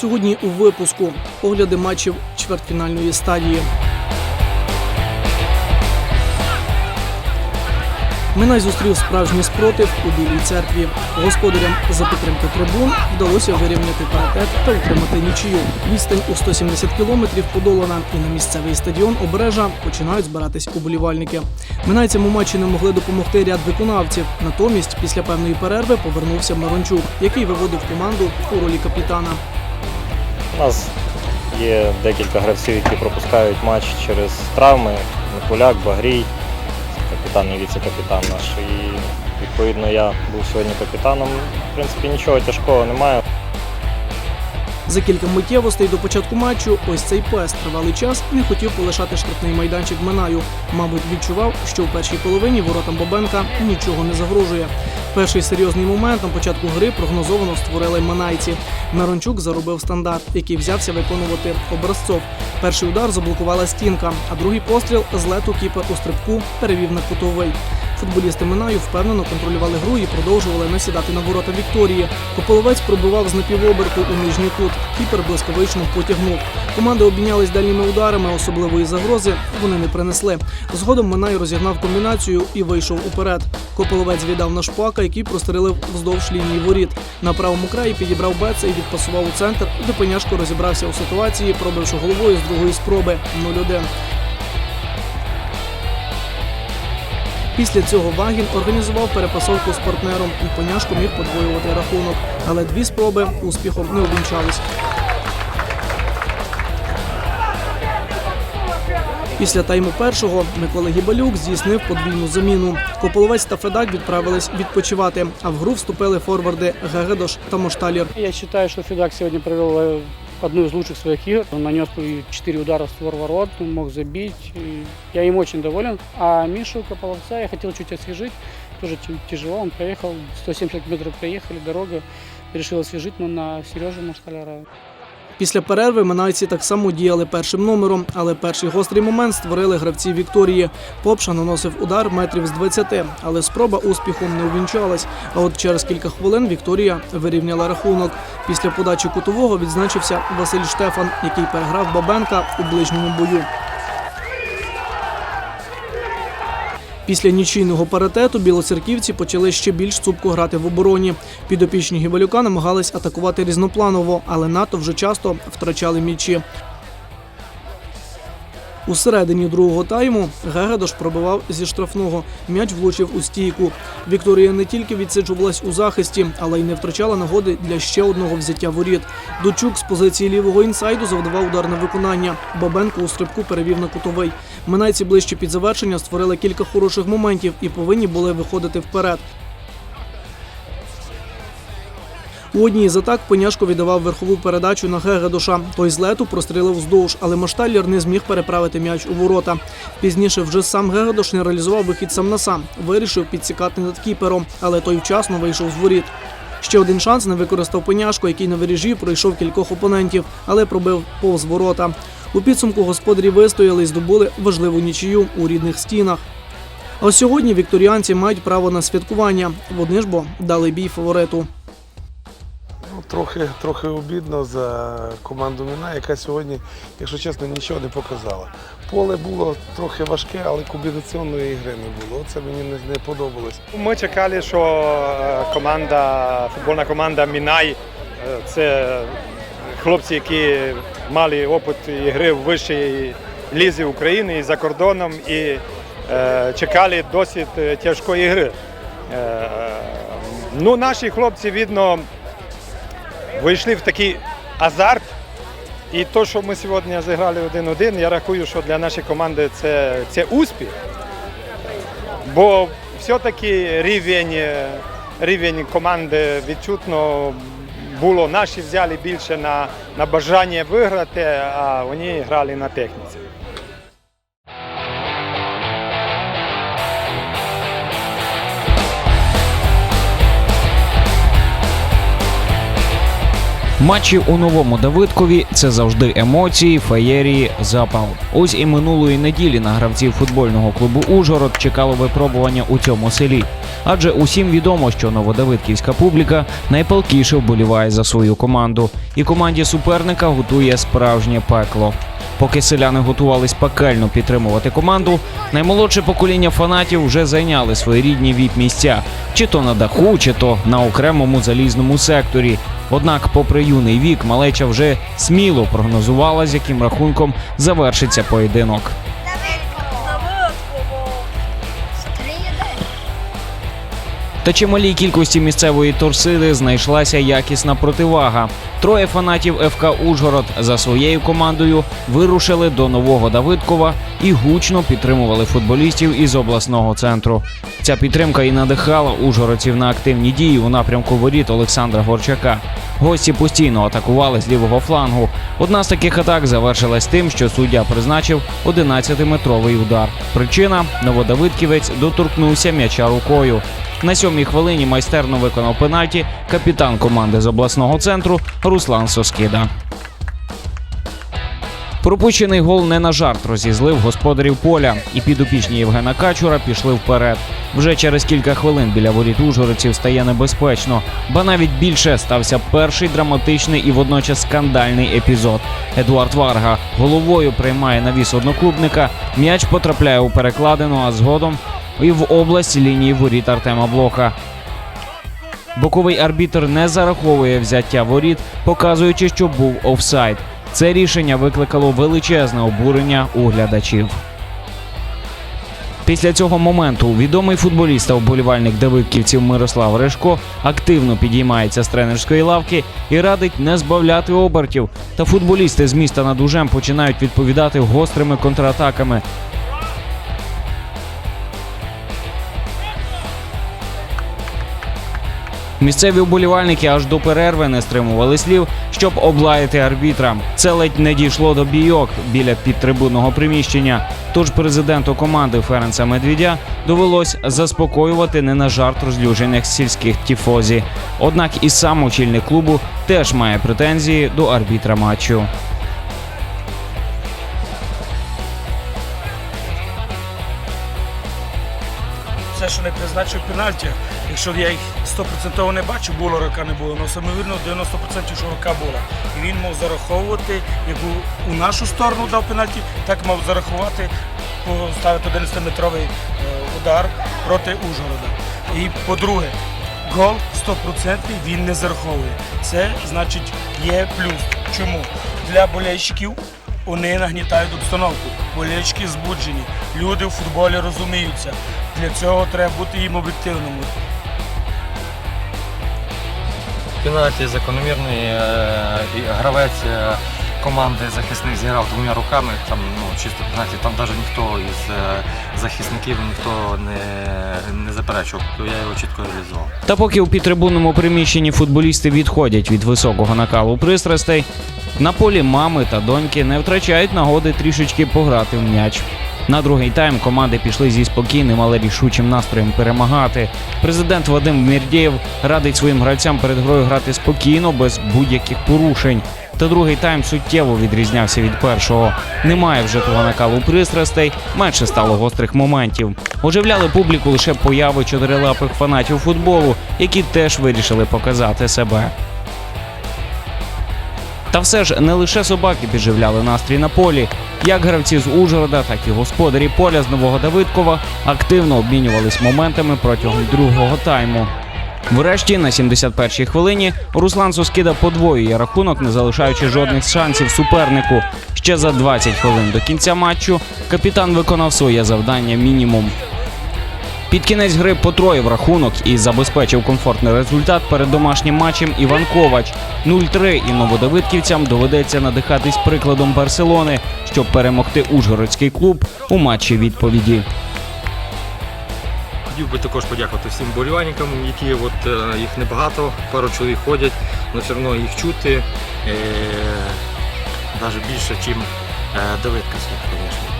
Сьогодні у випуску огляди матчів чвертьфінальної стадії. Минай зустрів справжній спротив у Білій церкві. Господарям за підтримки трибун вдалося вирівняти паритет та утримати нічию. Відстань у 170 кілометрів подолана, і на місцевий стадіон обережа починають збиратись уболівальники. Минайцям у матчі не могли допомогти ряд виконавців. Натомість, після певної перерви повернувся Мирончук, який виводив команду у ролі капітана. У нас є декілька гравців, які пропускають матч через травми. Микуляк, Багрій, капітан і віце-капітан наш. І відповідно я був сьогодні капітаном. В принципі, нічого тяжкого немає. За кілька миттєвостей до початку матчу ось цей пес тривалий час не хотів полишати штрафний майданчик Минаю. Мабуть, відчував, що в першій половині воротам Бобенка нічого не загрожує. Перший серйозний момент на початку гри прогнозовано створили Манайці. Нарончук заробив стандарт, який взявся виконувати образцов. Перший удар заблокувала стінка, а другий постріл з лету кіпер у стрибку перевів на кутовий. Футболісти Минаю впевнено контролювали гру і продовжували насідати на ворота Вікторії. Кополовець пробивав з напівоберту у нижній кут. Кіпер блискавично потягнув. Команди обмінялись дальніми ударами, особливої загрози вони не принесли. Згодом Минай розігнав комбінацію і вийшов уперед. Кополовець віддав на шпака, який прострелив вздовж лінії воріт. На правому краї підібрав Беца і відпасував у центр, де Пеняшко розібрався у ситуації, пробивши головою з другої спроби 0-1. Після цього Вагін організував перепасовку з партнером і поняшко міг подвоювати рахунок, але дві спроби успіхом не увінчались. Після тайму першого Микола Гібалюк здійснив подвійну заміну. Кополовець та Федак відправились відпочивати, а в гру вступили форварди Гегедош та Мошталір. Я считаю, что Федак сегодня провел э, одну из лучших своих игр. Он нанес 4 удара в створ ворот, он мог забить. Я им очень доволен. А Мишу Кополовца я хотел чуть освежить. Тоже тяжело, он проехал, 170 метров проехали, дорога. Решил освежить, но на Сережу Машталяра. Після перерви минайці так само діяли першим номером, але перший гострий момент створили гравці Вікторії. Попша наносив удар метрів з 20, але спроба успіхом не увінчалась. А от через кілька хвилин Вікторія вирівняла рахунок. Після подачі кутового відзначився Василь Штефан, який переграв Бабенка у ближньому бою. Після нічийного паритету білоцерківці почали ще більш цупко грати в обороні. Підопічні Гівалюка намагались атакувати різнопланово, але НАТО вже часто втрачали м'ячі. У середині другого тайму Гегедош пробивав зі штрафного. М'яч влучив у стійку. Вікторія не тільки відсиджувалась у захисті, але й не втрачала нагоди для ще одного взяття воріт. Дучук з позиції лівого інсайду завдавав удар на виконання. Бабенко у стрибку перевів на кутовий. Минайці ближче під завершення створили кілька хороших моментів і повинні були виходити вперед. У одній з атак Поняшко віддавав верхову передачу на Гегедоша. Той з лету прострілив вздовж, але Машталлер не зміг переправити м'яч у ворота. Пізніше вже сам Гегедош не реалізував вихід сам на сам. Вирішив підсікати над кіпером, але той вчасно вийшов з воріт. Ще один шанс не використав Поняшко, який на виріжі пройшов кількох опонентів, але пробив повз ворота. У підсумку господарі вистояли і здобули важливу нічию у рідних стінах. А сьогодні вікторіанці мають право на святкування. Вони ж бо дали бій фавориту. Трохи, трохи обідно за команду Міна, яка сьогодні, якщо чесно, нічого не показала. Поле було трохи важке, але комбінаційної ігри не було. Це мені не, не подобалось. Ми чекали, що е, команда, футбольна команда Мінай е, це хлопці, які мали опит ігри в вищій лізі України і за кордоном, і е, чекали досить е, тяжкої гри. Е, ну, наші хлопці, видно, вийшли в такий азарт. І те, що ми сьогодні зіграли 1-1, я рахую, що для нашої команди це, це успіх. Бо все-таки рівень, рівень команди відчутно було. Наші взяли більше на, на бажання виграти, а вони грали на техніці. Матчі у новому Давидкові це завжди емоції, феєрії, запал. Ось і минулої неділі на гравців футбольного клубу Ужгород чекало випробування у цьому селі. Адже усім відомо, що новодавидківська публіка найпалкіше вболіває за свою команду, і команді суперника готує справжнє пекло. Поки селяни готувались пекельно підтримувати команду, наймолодше покоління фанатів вже зайняли свої рідні віп-місця, чи то на даху, чи то на окремому залізному секторі. Однак, попри юний вік, малеча вже сміло прогнозувала, з яким рахунком завершиться поєдинок. Та чималій кількості місцевої торсиди знайшлася якісна противага. Троє фанатів ФК Ужгород за своєю командою вирушили до нового Давидкова і гучно підтримували футболістів із обласного центру. Ця підтримка і надихала ужгородців на активні дії у напрямку воріт Олександра Горчака. Гості постійно атакували з лівого флангу. Одна з таких атак завершилась тим, що суддя призначив 11-метровий удар. Причина новодавидківець доторкнувся м'яча рукою. На сьомій хвилині майстерно виконав пенальті капітан команди з обласного центру Руслан Соскіда. Пропущений гол не на жарт розізлив господарів поля, і підопічні Євгена Качура пішли вперед. Вже через кілька хвилин біля воріт ужгородців стає небезпечно, ба навіть більше стався перший драматичний і водночас скандальний епізод. Едуард Варга головою приймає навіс одноклубника. М'яч потрапляє у перекладину, а згодом і в область лінії воріт Артема Блоха. Боковий арбітр не зараховує взяття воріт, показуючи, що був офсайд. Це рішення викликало величезне обурення у глядачів. Після цього моменту відомий футболіст та вболівальник Давидківців Мирослав Решко активно підіймається з тренерської лавки і радить не збавляти обертів. Та футболісти з міста над Ужем починають відповідати гострими контратаками. Місцеві вболівальники аж до перерви не стримували слів, щоб облаяти арбітра. Це ледь не дійшло до бійок біля підтрибунного приміщення. Тож президенту команди Ференца Медвідя довелось заспокоювати не на жарт розлюжених сільських тіфозі. Однак і сам очільник клубу теж має претензії до арбітра матчу. Це, що не призначив пенальті, якщо я їх 100% не бачу, було рука не було. Ну самовірно 90% що рука була. І він мав зараховувати, як у, нашу сторону дав пенальті, так мав зарахувати, поставити 11-метровий е, удар проти Ужгорода. І по-друге, гол 100% він не зараховує. Це значить є плюс. Чому? Для болельщиків вони нагнітають обстановку. Болельщики збуджені. Люди в футболі розуміються. Для цього треба бути їм об'єктивними. Пенальті закономірний е, і гравець е, команди захисник зіграв двома руками. Там ну чисто пенальті, там навіть ніхто із е, захисників ніхто не, не заперечував, то я його чітко реалізував. Та поки у підтрибунному приміщенні футболісти відходять від високого накалу пристрастей, на полі мами та доньки не втрачають нагоди трішечки пограти в м'яч. На другий тайм команди пішли зі спокійним, але рішучим настроєм перемагати. Президент Вадим Мірдєєв радить своїм гравцям перед грою грати спокійно, без будь-яких порушень. Та другий тайм суттєво відрізнявся від першого. Немає вже того накалу пристрастей, менше стало гострих моментів. Оживляли публіку лише появи чотирилапих фанатів футболу, які теж вирішили показати себе. Та все ж не лише собаки підживляли настрій на полі. Як гравці з Ужгорода, так і господарі поля з Нового Давидкова активно обмінювались моментами протягом другого тайму. Врешті на 71-й хвилині Руслан Соскіда подвоює рахунок, не залишаючи жодних шансів супернику. Ще за 20 хвилин до кінця матчу капітан виконав своє завдання мінімум. Під кінець гри потроїв рахунок і забезпечив комфортний результат перед домашнім матчем Іван Ковач 0-3 і новодавидківцям доведеться надихатись прикладом Барселони, щоб перемогти Ужгородський клуб у матчі відповіді. Хотів би також подякувати всім болівальникам, які от, е, їх небагато, пару чоловік ходять, але все одно їх чути. Е, навіть більше, ніж Давидківських, звісно.